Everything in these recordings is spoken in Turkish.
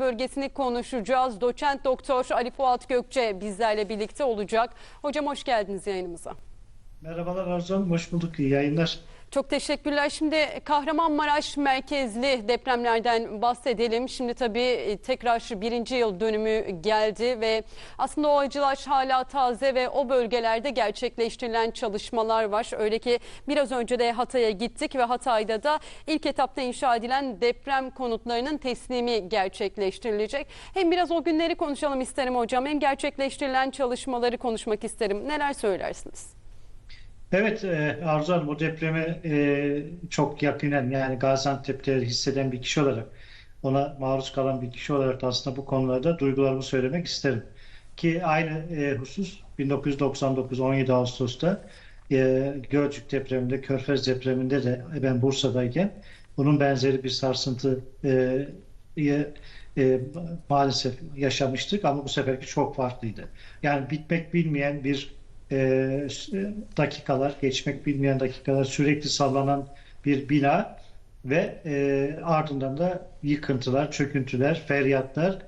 bölgesini konuşacağız. Doçent Doktor Ali Fuat Gökçe bizlerle birlikte olacak. Hocam hoş geldiniz yayınımıza. Merhabalar Arzu Hanım, hoş bulduk. İyi yayınlar. Çok teşekkürler. Şimdi Kahramanmaraş merkezli depremlerden bahsedelim. Şimdi tabii e, tekrar birinci yıl dönümü geldi ve aslında o acılar hala taze ve o bölgelerde gerçekleştirilen çalışmalar var. Öyle ki biraz önce de Hatay'a gittik ve Hatay'da da ilk etapta inşa edilen deprem konutlarının teslimi gerçekleştirilecek. Hem biraz o günleri konuşalım isterim hocam hem gerçekleştirilen çalışmaları konuşmak isterim. Neler söylersiniz? Evet e, Arzu Hanım, bu depremi e, çok yakinen yani Gaziantep'te hisseden bir kişi olarak, ona maruz kalan bir kişi olarak da aslında bu konularda duygularımı söylemek isterim. Ki aynı e, husus 1999 17 Ağustos'ta Gölcük depreminde, Körfez depreminde de ben Bursa'dayken bunun benzeri bir sarsıntı maalesef yaşamıştık ama bu seferki çok farklıydı. Yani bitmek bilmeyen bir e, dakikalar, geçmek bilmeyen dakikalar sürekli sallanan bir bina ve e, ardından da yıkıntılar, çöküntüler, feryatlar,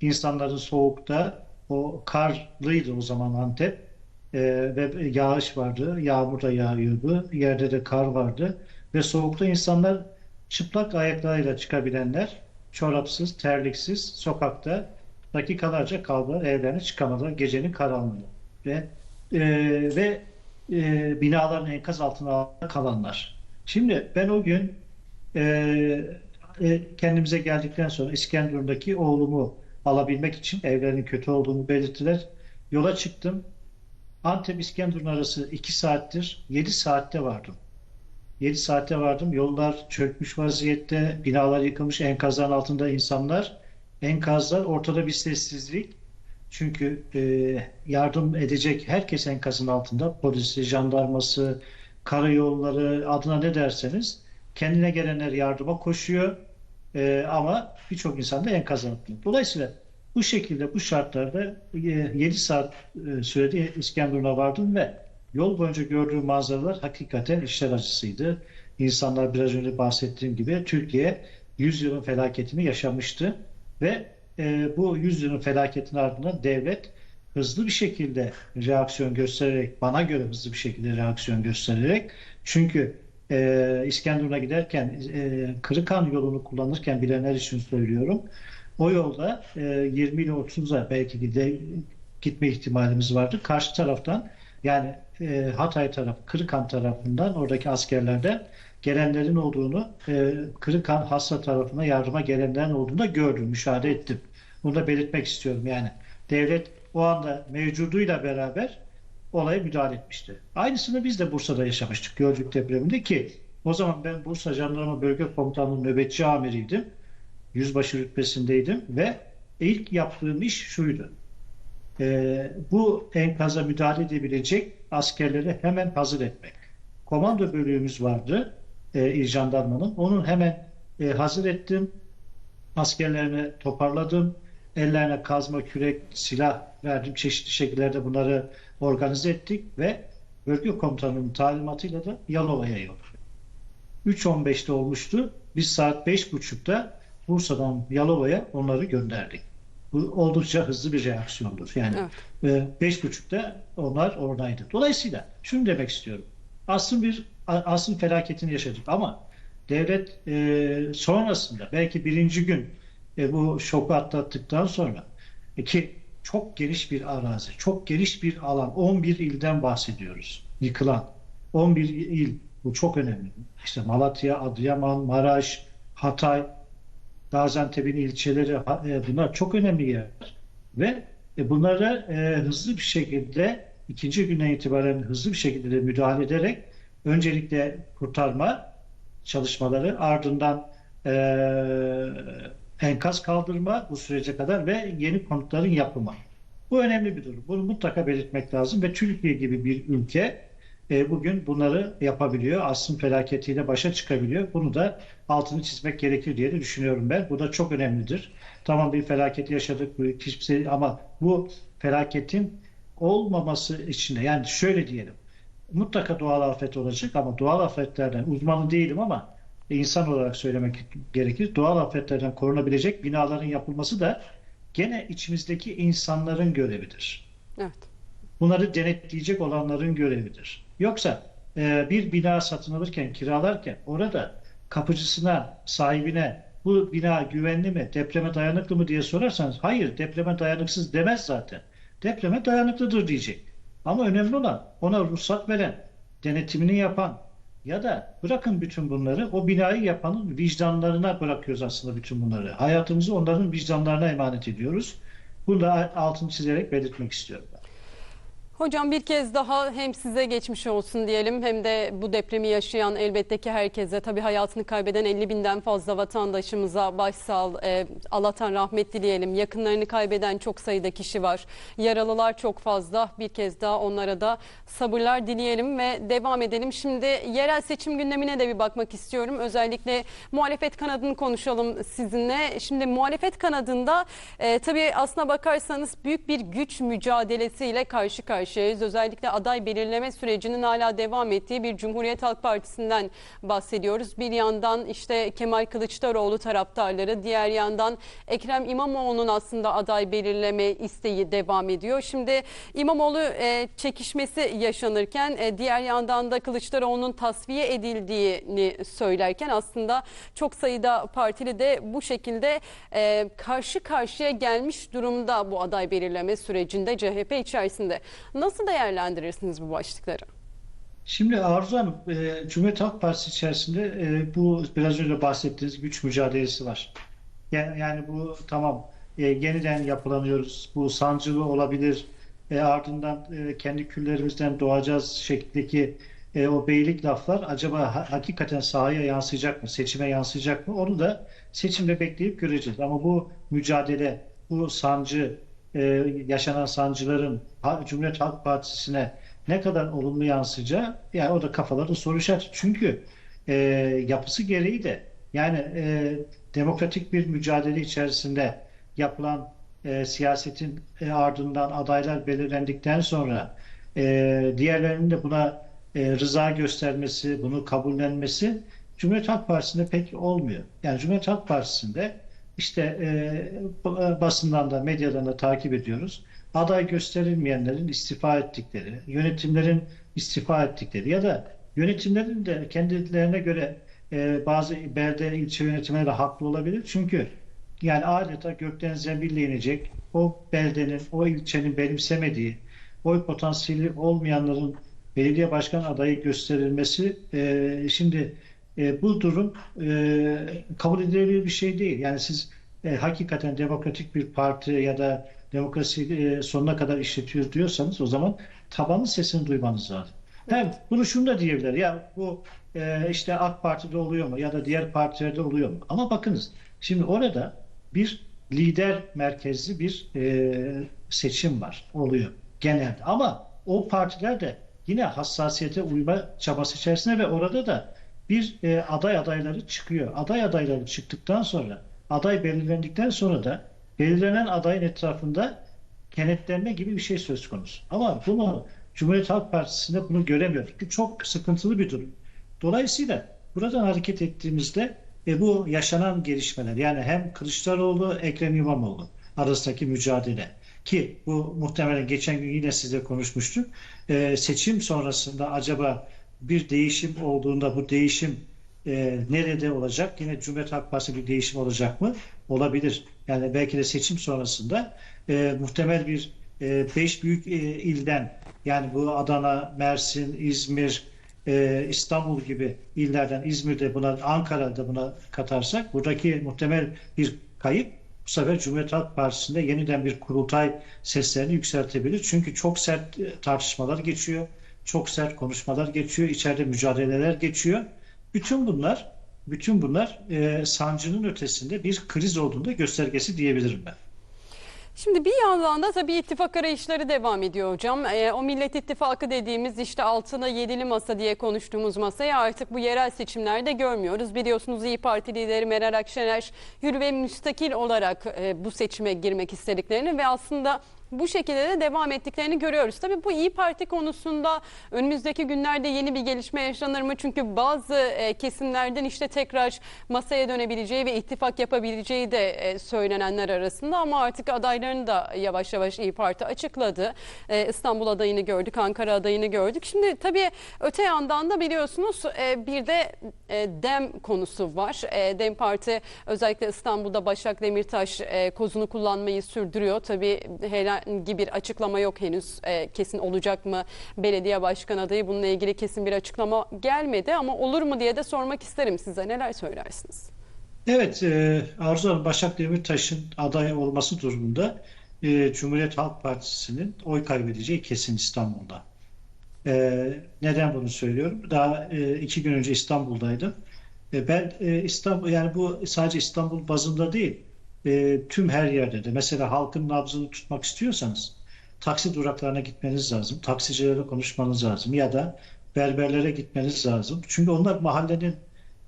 insanların soğukta, o karlıydı o zaman Antep e, ve yağış vardı, yağmur da yağıyordu, yerde de kar vardı ve soğukta insanlar çıplak ayaklarıyla çıkabilenler, çorapsız, terliksiz sokakta dakikalarca kaldılar, evlerine çıkamadılar gecenin karanlığı ve e, ve e, binaların enkaz altına kalanlar. Şimdi ben o gün e, e, kendimize geldikten sonra İskenderun'daki oğlumu alabilmek için evlerinin kötü olduğunu belirttiler. Yola çıktım. Antep İskenderun arası 2 saattir 7 saatte vardım. 7 saatte vardım. Yollar çökmüş vaziyette, binalar yıkılmış, enkazların altında insanlar, enkazlar, ortada bir sessizlik. Çünkü e, yardım edecek herkes enkazın altında. Polisi, jandarması, karayolları adına ne derseniz kendine gelenler yardıma koşuyor. E, ama birçok insan da enkaz altında. Dolayısıyla bu şekilde bu şartlarda e, 7 saat e, sürede İskenderun'a vardım ve yol boyunca gördüğüm manzaralar hakikaten işler acısıydı. İnsanlar biraz önce bahsettiğim gibi Türkiye 100 yılın felaketini yaşamıştı ve e, bu yüzyılın felaketinin ardından devlet hızlı bir şekilde reaksiyon göstererek, bana göre hızlı bir şekilde reaksiyon göstererek, çünkü e, İskenderun'a giderken e, Kırıkhan yolunu kullanırken bilenler için söylüyorum, o yolda e, 20 ile 30'a belki gide, gitme ihtimalimiz vardı. Karşı taraftan yani e, Hatay tarafı, Kırıkhan tarafından oradaki askerlerden gelenlerin olduğunu, e, Kırıkhan Hassa tarafına yardıma gelenlerin olduğunu da gördüm, müşahede ettim. Bunu da belirtmek istiyorum yani. Devlet o anda mevcuduyla beraber olaya müdahale etmişti. Aynısını biz de Bursa'da yaşamıştık Gölcük depreminde ki o zaman ben Bursa Jandarma Bölge Komutanlığı nöbetçi amiriydim. Yüzbaşı rütbesindeydim ve ilk yaptığım iş şuydu. Ee, bu enkaza müdahale edebilecek askerleri hemen hazır etmek. Komando bölüğümüz vardı e, İl Jandarma'nın. Onun hemen e, hazır ettim. Askerlerini toparladım ellerine kazma, kürek, silah verdim. Çeşitli şekillerde bunları organize ettik ve bölge komutanının talimatıyla da Yalova'ya yolladık. 3.15'te olmuştu. Biz saat 5.30'da Bursa'dan Yalova'ya onları gönderdik. Bu oldukça hızlı bir reaksiyondur. Yani evet. 5.30'da onlar oradaydı. Dolayısıyla şunu demek istiyorum. Aslında bir aslında felaketini yaşadık ama devlet e, sonrasında belki birinci gün e, bu şoku atlattıktan sonra e, ki çok geniş bir arazi, çok geniş bir alan, 11 ilden bahsediyoruz yıkılan. 11 il, bu çok önemli. İşte Malatya, Adıyaman, Maraş, Hatay, Gaziantep'in ilçeleri e, bunlar çok önemli yerler. Ve e, bunlara e, hızlı bir şekilde ikinci günden itibaren hızlı bir şekilde müdahale ederek öncelikle kurtarma çalışmaları ardından e, enkaz kaldırma bu sürece kadar ve yeni konutların yapımı. Bu önemli bir durum. Bunu mutlaka belirtmek lazım ve Türkiye gibi bir ülke e, bugün bunları yapabiliyor. Asrın felaketiyle başa çıkabiliyor. Bunu da altını çizmek gerekir diye de düşünüyorum ben. Bu da çok önemlidir. Tamam bir felaket yaşadık hiçbir şey ama bu felaketin olmaması için de yani şöyle diyelim mutlaka doğal afet olacak ama doğal afetlerden uzmanı değilim ama insan olarak söylemek gerekir. Doğal afetlerden korunabilecek binaların yapılması da gene içimizdeki insanların görevidir. Evet. Bunları denetleyecek olanların görevidir. Yoksa e, bir bina satın alırken, kiralarken orada kapıcısına, sahibine bu bina güvenli mi, depreme dayanıklı mı diye sorarsanız hayır depreme dayanıksız demez zaten. Depreme dayanıklıdır diyecek. Ama önemli olan ona ruhsat veren, denetimini yapan ya da bırakın bütün bunları o binayı yapanın vicdanlarına bırakıyoruz aslında bütün bunları. Hayatımızı onların vicdanlarına emanet ediyoruz. Bunu da altını çizerek belirtmek istiyorum. ben. Hocam bir kez daha hem size geçmiş olsun diyelim hem de bu depremi yaşayan elbette ki herkese tabii hayatını kaybeden 50 binden fazla vatandaşımıza başsağ e, Allah'tan rahmet dileyelim. Yakınlarını kaybeden çok sayıda kişi var. Yaralılar çok fazla. Bir kez daha onlara da sabırlar dileyelim ve devam edelim. Şimdi yerel seçim gündemine de bir bakmak istiyorum. Özellikle muhalefet kanadını konuşalım sizinle. Şimdi muhalefet kanadında e, tabii aslına bakarsanız büyük bir güç mücadelesiyle karşı karşıyayız. Özellikle aday belirleme sürecinin hala devam ettiği bir Cumhuriyet Halk Partisi'nden bahsediyoruz. Bir yandan işte Kemal Kılıçdaroğlu taraftarları, diğer yandan Ekrem İmamoğlu'nun aslında aday belirleme isteği devam ediyor. Şimdi İmamoğlu e, çekişmesi yaşanırken e, diğer yandan da Kılıçdaroğlu'nun tasfiye edildiğini söylerken aslında çok sayıda partili de bu şekilde e, karşı karşıya gelmiş durumda bu aday belirleme sürecinde CHP içerisinde. Nasıl değerlendirirsiniz bu başlıkları? Şimdi Arzu Hanım, e, Cumhuriyet Halk Partisi içerisinde e, bu biraz önce bahsettiğiniz güç mücadelesi var. Yani, bu tamam e, yeniden yapılanıyoruz. Bu sancılı olabilir. E, ardından kendi küllerimizden doğacağız şeklindeki o beylik laflar acaba ha- hakikaten sahaya yansıyacak mı? Seçime yansıyacak mı? Onu da seçimde bekleyip göreceğiz. Ama bu mücadele, bu sancı, e, yaşanan sancıların Cumhuriyet Halk Partisi'ne ne kadar olumlu yansıyacağı yani o da kafalarda soru. Çünkü e, yapısı gereği de yani e, demokratik bir mücadele içerisinde yapılan e, siyasetin e, ardından adaylar belirlendikten sonra e, diğerlerinin de buna e, rıza göstermesi, bunu kabullenmesi Cumhuriyet Halk Partisi'nde pek olmuyor. Yani Cumhuriyet Halk Partisi'nde işte e, ba- basından da medyadan da takip ediyoruz. Aday gösterilmeyenlerin istifa ettikleri, yönetimlerin istifa ettikleri ya da yönetimlerin de kendilerine göre e, bazı belde ilçe yönetimleri de haklı olabilir. Çünkü yani adeta gökten zembille inecek o beldenin, o ilçenin benimsemediği, oy potansiyeli olmayanların belediye başkan adayı gösterilmesi e, şimdi e, bu durum e, kabul edilebilir bir şey değil. Yani siz e, hakikaten demokratik bir parti ya da demokrasi e, sonuna kadar işletiyor diyorsanız o zaman tabanın sesini duymanız lazım. Hem bunu şunu da diyebilir ya bu e, işte AK Parti'de oluyor mu ya da diğer partilerde oluyor mu? Ama bakınız şimdi orada bir lider merkezli bir e, seçim var oluyor genelde. Ama o partiler de yine hassasiyete uyma çabası içerisinde ve orada da bir e, aday adayları çıkıyor. Aday adayları çıktıktan sonra aday belirlendikten sonra da belirlenen adayın etrafında kenetlenme gibi bir şey söz konusu. Ama bunu Cumhuriyet Halk Partisi'nde bunu göremiyoruz. Bu çok sıkıntılı bir durum. Dolayısıyla buradan hareket ettiğimizde e, bu yaşanan gelişmeler yani hem Kılıçdaroğlu Ekrem İmamoğlu arasındaki mücadele ki bu muhtemelen geçen gün yine sizle konuşmuştuk. E, seçim sonrasında acaba bir değişim olduğunda bu değişim e, nerede olacak? Yine Cumhuriyet Halk Partisi bir değişim olacak mı? Olabilir. Yani belki de seçim sonrasında e, muhtemel bir e, beş büyük e, ilden yani bu Adana, Mersin, İzmir, e, İstanbul gibi illerden İzmir'de buna Ankara'da buna katarsak buradaki muhtemel bir kayıp bu sefer Cumhuriyet Halk Partisi'nde yeniden bir kurultay seslerini yükseltebilir. Çünkü çok sert e, tartışmalar geçiyor. Çok sert konuşmalar geçiyor. içeride mücadeleler geçiyor. Bütün bunlar bütün bunlar e, sancının ötesinde bir kriz olduğunda göstergesi diyebilirim ben. Şimdi bir yandan da tabii ittifak arayışları devam ediyor hocam. Ee, o Millet İttifakı dediğimiz işte altına yedili masa diye konuştuğumuz masayı artık bu yerel seçimlerde görmüyoruz. Biliyorsunuz İyi Parti lideri Meral Akşener hür ve müstakil olarak e, bu seçime girmek istediklerini ve aslında bu şekilde de devam ettiklerini görüyoruz. Tabii bu İyi Parti konusunda önümüzdeki günlerde yeni bir gelişme yaşanır mı? Çünkü bazı e, kesimlerden işte tekrar masaya dönebileceği ve ittifak yapabileceği de e, söylenenler arasında ama artık adaylarını da yavaş yavaş İyi Parti açıkladı. E, İstanbul adayını gördük, Ankara adayını gördük. Şimdi tabii öte yandan da biliyorsunuz e, bir de e, DEM konusu var. E, DEM Parti özellikle İstanbul'da Başak Demirtaş e, kozunu kullanmayı sürdürüyor. Tabii herhangi bir açıklama yok henüz. E, kesin olacak mı belediye başkan adayı bununla ilgili kesin bir açıklama gelmedi ama olur mu diye de sormak isterim size. Neler söylersiniz? Evet, e, Arzu Hanım Başak Demirtaş'ın aday olması durumunda e, Cumhuriyet Halk Partisi'nin oy kaybedeceği kesin İstanbul'da. E, neden bunu söylüyorum? Daha e, iki gün önce İstanbul'daydım. E, ben e, İstanbul yani bu sadece İstanbul bazında değil, e, tüm her yerde de mesela halkın nabzını tutmak istiyorsanız taksi duraklarına gitmeniz lazım, taksicilerle konuşmanız lazım ya da berberlere gitmeniz lazım. Çünkü onlar mahallenin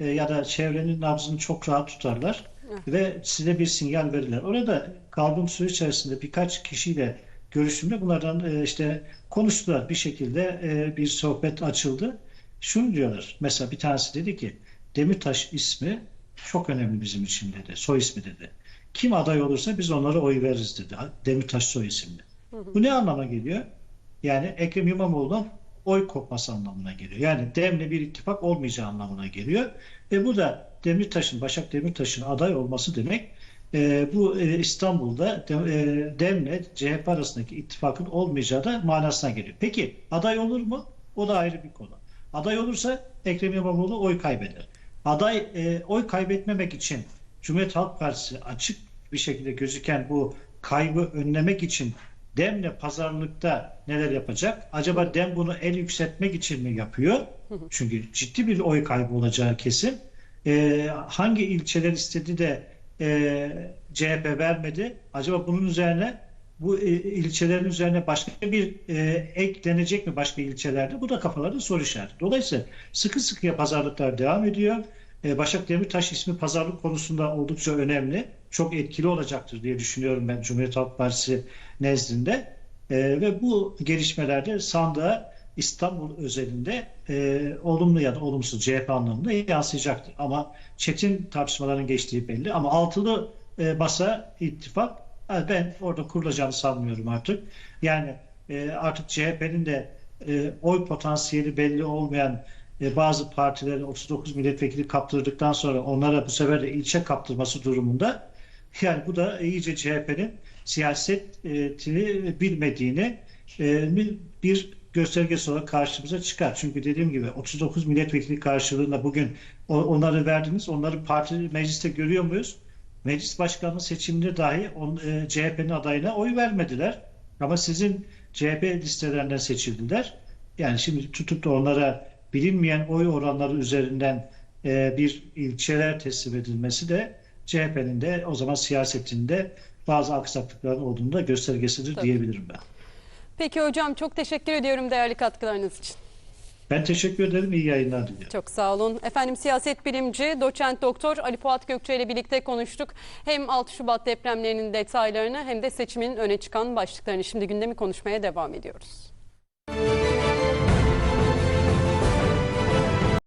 e, ya da çevrenin nabzını çok rahat tutarlar ve size bir sinyal verirler. Orada kaldığım süre içerisinde birkaç kişiyle görüştüğümde bunlardan e, işte konuştular bir şekilde e, bir sohbet açıldı. Şunu diyorlar. Mesela bir tanesi dedi ki Demirtaş ismi çok önemli bizim için dedi. Soy ismi dedi. Kim aday olursa biz onlara oy veririz dedi. Demirtaş soy isimli. Bu ne anlama geliyor? Yani Ekrem İmamoğlu'ndan oy kopması anlamına geliyor. Yani DEM'le bir ittifak olmayacağı anlamına geliyor. Ve bu da Demirtaş'ın, Başak Demirtaş'ın aday olması demek e, bu e, İstanbul'da de, e, DEM'le CHP arasındaki ittifakın olmayacağı da manasına geliyor. Peki aday olur mu? O da ayrı bir konu. Aday olursa Ekrem İmamoğlu oy kaybeder. Aday e, oy kaybetmemek için Cumhuriyet Halk Partisi açık bir şekilde gözüken bu kaybı önlemek için Dem'le pazarlıkta neler yapacak? Acaba Dem bunu el yükseltmek için mi yapıyor? Çünkü ciddi bir oy kaybı olacağı kesin. Ee, hangi ilçeler istedi de e, CHP vermedi? Acaba bunun üzerine bu e, ilçelerin üzerine başka bir e, eklenecek mi başka ilçelerde? Bu da kafalarda soru işareti. Dolayısıyla sıkı sıkıya pazarlıklar devam ediyor. E, Başak Demirtaş ismi pazarlık konusunda oldukça önemli. Çok etkili olacaktır diye düşünüyorum ben Cumhuriyet Halk Partisi nezdinde. E, ve bu gelişmelerde sandığa İstanbul özelinde e, olumlu ya da olumsuz CHP anlamında yansıyacaktır. Ama çetin tartışmaların geçtiği belli. Ama altılı e, masa ittifak ha, ben orada kurulacağını sanmıyorum artık. Yani e, artık CHP'nin de e, oy potansiyeli belli olmayan bazı partilerin 39 milletvekili kaptırdıktan sonra onlara bu sefer de ilçe kaptırması durumunda yani bu da iyice CHP'nin siyasetini bilmediğini e, bir göstergesi olarak karşımıza çıkar. Çünkü dediğim gibi 39 milletvekili karşılığında bugün onları verdiniz. Onları parti mecliste görüyor muyuz? Meclis başkanlığı seçiminde dahi e, CHP'nin adayına oy vermediler. Ama sizin CHP listelerinden seçildiler. Yani şimdi tutup da onlara bilinmeyen oy oranları üzerinden e, bir ilçeler teslim edilmesi de CHP'nin de o zaman siyasetinde bazı aksaklıkların olduğunu da göstergesidir Tabii. diyebilirim ben. Peki hocam çok teşekkür ediyorum değerli katkılarınız için. Ben teşekkür ederim. İyi yayınlar diliyorum. Çok sağ olun. Efendim siyaset bilimci doçent doktor Ali Fuat Gökçe ile birlikte konuştuk. Hem 6 Şubat depremlerinin detaylarını hem de seçimin öne çıkan başlıklarını şimdi gündemi konuşmaya devam ediyoruz.